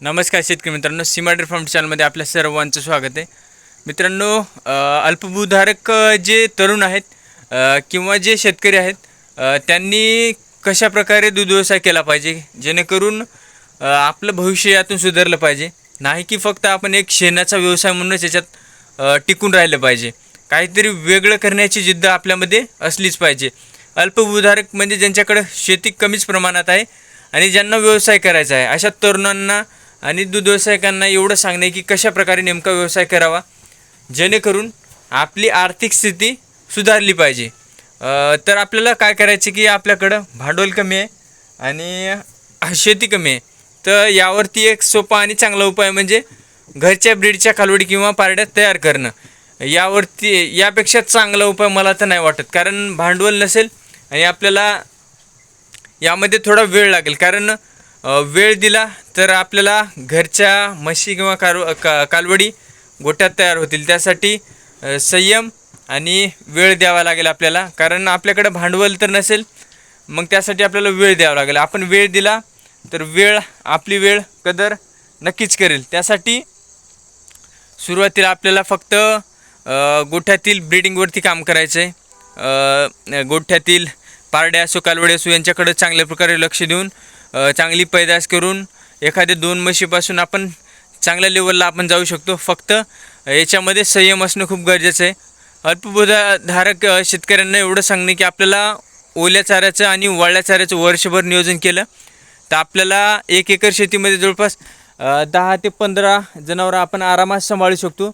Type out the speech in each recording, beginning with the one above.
नमस्कार शेतकरी मित्रांनो सीमाडेर फार्म चॅनलमध्ये आपल्या सर्वांचं स्वागत आहे. मित्रांनो अल्पभूधारक जे तरुण आहेत किंवा जे शेतकरी आहेत त्यांनी कशा प्रकारे दूध व्यवसाय केला पाहिजे जेणेकरून आपलं भविष्य यातून सुधारलं पाहिजे. नाही की फक्त आपण एक शेणाचा व्यवसाय म्हणूनच याच्यात टिकून राहिलं पाहिजे. काहीतरी वेगळं करण्याची जिद्द आपल्यामध्ये असलीच पाहिजे. अल्पभूधारक म्हणजे ज्यांच्याकडं शेती कमीच प्रमाणात आहे आणि ज्यांना व्यवसाय करायचा आहे अशा तरुणांना आणि दूध व्यावसायिकांना एवढं सांगणं आहे की कशाप्रकारे नेमका व्यवसाय करावा? जेणेकरून आपली आर्थिक स्थिती सुधारली पाहिजे. तर आपल्याला काय करायचं की आपल्याकडं भांडवल कमी आहे आणि शेती कमी आहे. तर यावरती एक सोपा आणि चांगला उपाय म्हणजे घरच्या ब्रीडच्या कालवडी किंवा पारड्या तयार करणं. यावरती यापेक्षा चांगला उपाय मला तर नाही वाटत. कारण भांडवल नसेल आणि आपल्याला यामध्ये थोडा वेळ लागेल. कारण वेळ दिला तर आपल्याला घरच्या म्हशी किंवा कार का कालवडी गोट्यात तयार होतील. त्यासाठी संयम आणि वेळ द्यावा लागेल आपल्याला. कारण आपल्याकडं भांडवल तर नसेल मग त्यासाठी आपल्याला वेळ द्यावा लागेल. आपण वेळ दिला तर वेळ आपली वेळ कदर नक्कीच करेल. त्यासाठी सुरुवातीला आपल्याला फक्त गोठ्यातील ब्रिडिंगवरती काम करायचं आहे गोठ्यातील पारड्या असो कालवडे असो यांच्याकडं चांगल्या प्रकारे लक्ष देऊन चांगली पैदास करून एखाद्या दोन म्हशीपासून आपण चांगल्या लेवलला आपण जाऊ शकतो. फक्त याच्यामध्ये संयम असणं खूप गरजेचं आहे. अल्पबोधाधारक शेतकऱ्यांना एवढं सांगणे की आपल्याला ओल्या चाऱ्याचं आणि वाळल्या चाऱ्याचं वर्षभर नियोजन केलं तर आपल्याला एक एकर शेतीमध्ये जवळपास दहा ते पंधरा जनावरं आपण आरामात सांभाळू शकतो.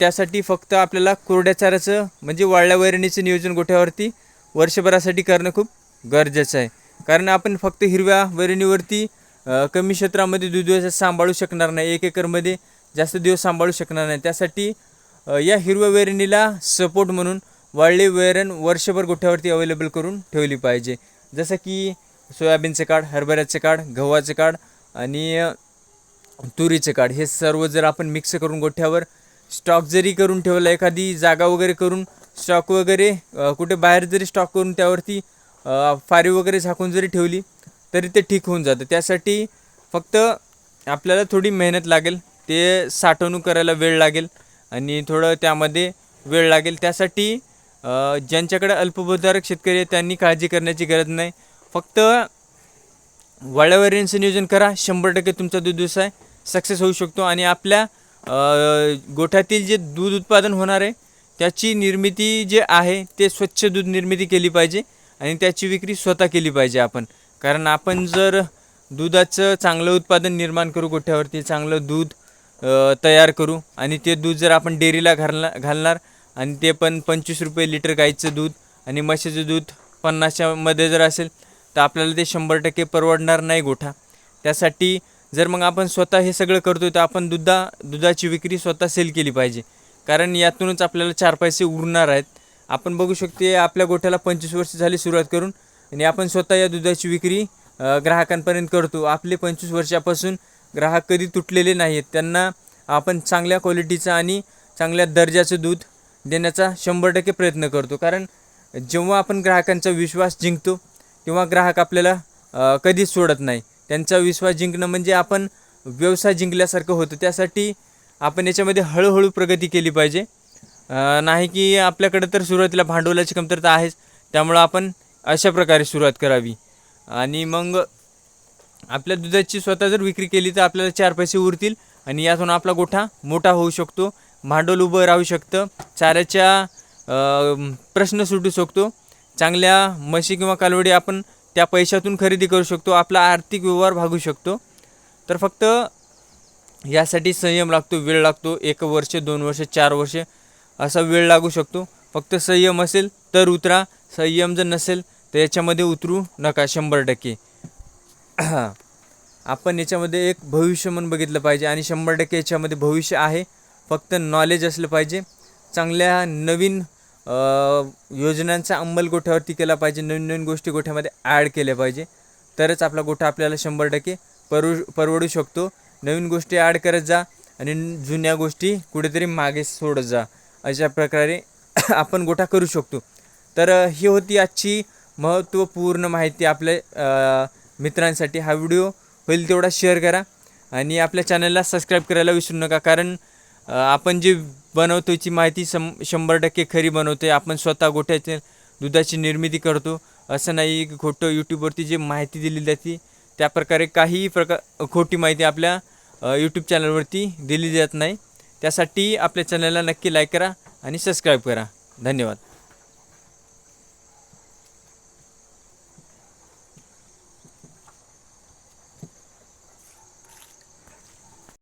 त्यासाठी फक्त आपल्याला कोरड्या चाऱ्याचं म्हणजे वाळल्या वैरणीचं नियोजन गोठ्यावरती वर्षभरासाठी करणं खूप गरजेचं आहे. कारण आपण फक्त हिरव्या वैरणीवरती कमी क्षेत्रामध्ये दूध व्यवसाय सांभाळू शकणार नाही. एक एकरमध्ये जास्त दिवस सांभाळू शकणार नाही. त्यासाठी या हिरव्या वेरणीला सपोर्ट म्हणून वाळली वेरण वर्षभर गोठ्यावरती अवेलेबल करून ठेवली पाहिजे. जसं की सोयाबीनचे काढ हरभऱ्याचे काढ गव्हाचे काढ आणि तुरीचं तुरीचे काढ. हे सर्व जर आपण मिक्स करून गोठ्यावर स्टॉक जरी करून ठेवला एखादी जागा वगैरे करून स्टॉक वगैरे कुठे बाहेर जरी स्टॉक करून त्यावरती फारी वगैरे झाकून जरी ठेवली तरी ते ठीक होऊन जातं. त्यासाठी फक्त आपल्याला थोडी मेहनत लागेल ते साठवणूक करायला वेळ लागेल आणि थोडं त्यामध्ये वेळ लागेल. त्यासाठी ज्यांच्याकडे अल्पभूधारक शेतकरी आहेत त्यांनी काळजी करण्याची गरज नाही. फक्त वळ्यावरींचं नियोजन करा. शंभर टक्के तुमचा दूध व्यवसाय सक्सेस होऊ शकतो आणि आपल्या गोठ्यातील जे दूध उत्पादन होणार आहे त्याची निर्मिती जे आहे ते स्वच्छ दूध निर्मिती केली पाहिजे आणि त्याची विक्री स्वतः केली पाहिजे आपण. कारण आपण जर दुधाचं चांगलं उत्पादन निर्माण करू गोठ्यावरती चांगलं दूध तयार करू आणि ते दूध जर आपण डेअरीला घालणार घालणार आणि ते पण पंचवीस रुपये लिटर गाईचं दूध आणि म्हशीचं दूध पन्नासच्यामध्ये जर असेल तर आपल्याला ते शंभर टक्के परवडणार नाही गोठा. त्यासाठी जर मग आपण स्वतः हे सगळं करतो तर आपण दुधा दुधाची विक्री स्वतः सेल केली पाहिजे. कारण यातूनच आपल्याला चार पैसे उरणार आहेत. आपण बघू शकते आपल्या गोठ्याला पंचवीस वर्ष झाली सुरुवात करून आणि आपण स्वतः या दुधाची विक्री ग्राहकांपर्यंत करतो. आपले पंचवीस वर्षापासून ग्राहक कधी तुटलेले नाही आहेत त्यांना आपण चांगल्या क्वालिटीचं आणि चांगल्या दर्जाचं दूध देण्याचा शंभर टक्के प्रयत्न करतो. कारण जेव्हा आपण ग्राहकांचा विश्वास जिंकतो तेव्हा ग्राहक आपल्याला कधीच सोडत नाही. त्यांचा विश्वास जिंकणं म्हणजे आपण व्यवसाय जिंकल्यासारखं होतं. त्यासाठी आपण याच्यामध्ये हळूहळू प्रगती केली पाहिजे. नाही की आपल्याकडे तर सुरुवातीला भांडवलाची कमतरता आहेच. त्यामुळं आपण अशा प्रकारे सुरुवात करावी. आणि मग आपल्या दुधाची स्वतः जर विक्री केली तर आपल्याला चार पैसे उरतील आणि यातून आपला गोठा मोठा होऊ शकतो भांडवल उभं राहू शकतं चाऱ्याच्या प्रश्न सुटू शकतो चांगल्या म्हशी किंवा कालवडी आपण त्या पैशातून खरेदी करू शकतो आपला आर्थिक व्यवहार भागू शकतो. तर फक्त यासाठी संयम लागतो वेळ लागतो एक वर्ष दोन वर्ष चार वर्ष असा वेळ लागू शकतो. फक्त संयम असेल तर उतरा संयम जर नसेल तर याच्यामध्ये उतरू नका शंभर टक्के. आपण याच्यामध्ये एक भविष्य म्हणून बघितलं पाहिजे आणि शंभर टक्के याच्यामध्ये भविष्य आहे. फक्त नॉलेज असलं पाहिजे. चांगल्या नवीन योजनांचा अंमल गोठ्यावरती केला पाहिजे. नवीन नवीन गोष्टी गोठ्यामध्ये ॲड केल्या पाहिजे. तरच आपला गोठा आपल्याला शंभर टक्के परवू परवडू शकतो. नवीन गोष्टी ॲड करत जा आणि जुन्या गोष्टी कुठेतरी मागे सोडत जा. अशा प्रकारे आपण गोठा करू शकतो. तर ही होती आजची महत्त्वपूर्ण माहिती आपल्या मित्रांसाठी हा व्हिडिओ होईल तेवढा शेअर करा. आणि आपल्या चॅनलला सबस्क्राईब करायला विसरू नका. कारण आपण जे बनवतोची माहिती सं शंभर टक्के खरी बनवते आपण स्वतः गोठ्याचे दुधाची निर्मिती करतो. असं नाही की खोटं यूट्यूबवरती जे माहिती दिली जाते त्या प्रकारे काहीही प्रकार खोटी माहिती आपल्या यूट्यूब चॅनलवरती दिली जात नाही. त्यासाठी आपल्या चॅनलला नक्की लाईक करा आणि सबस्क्राईब करा. धन्यवाद.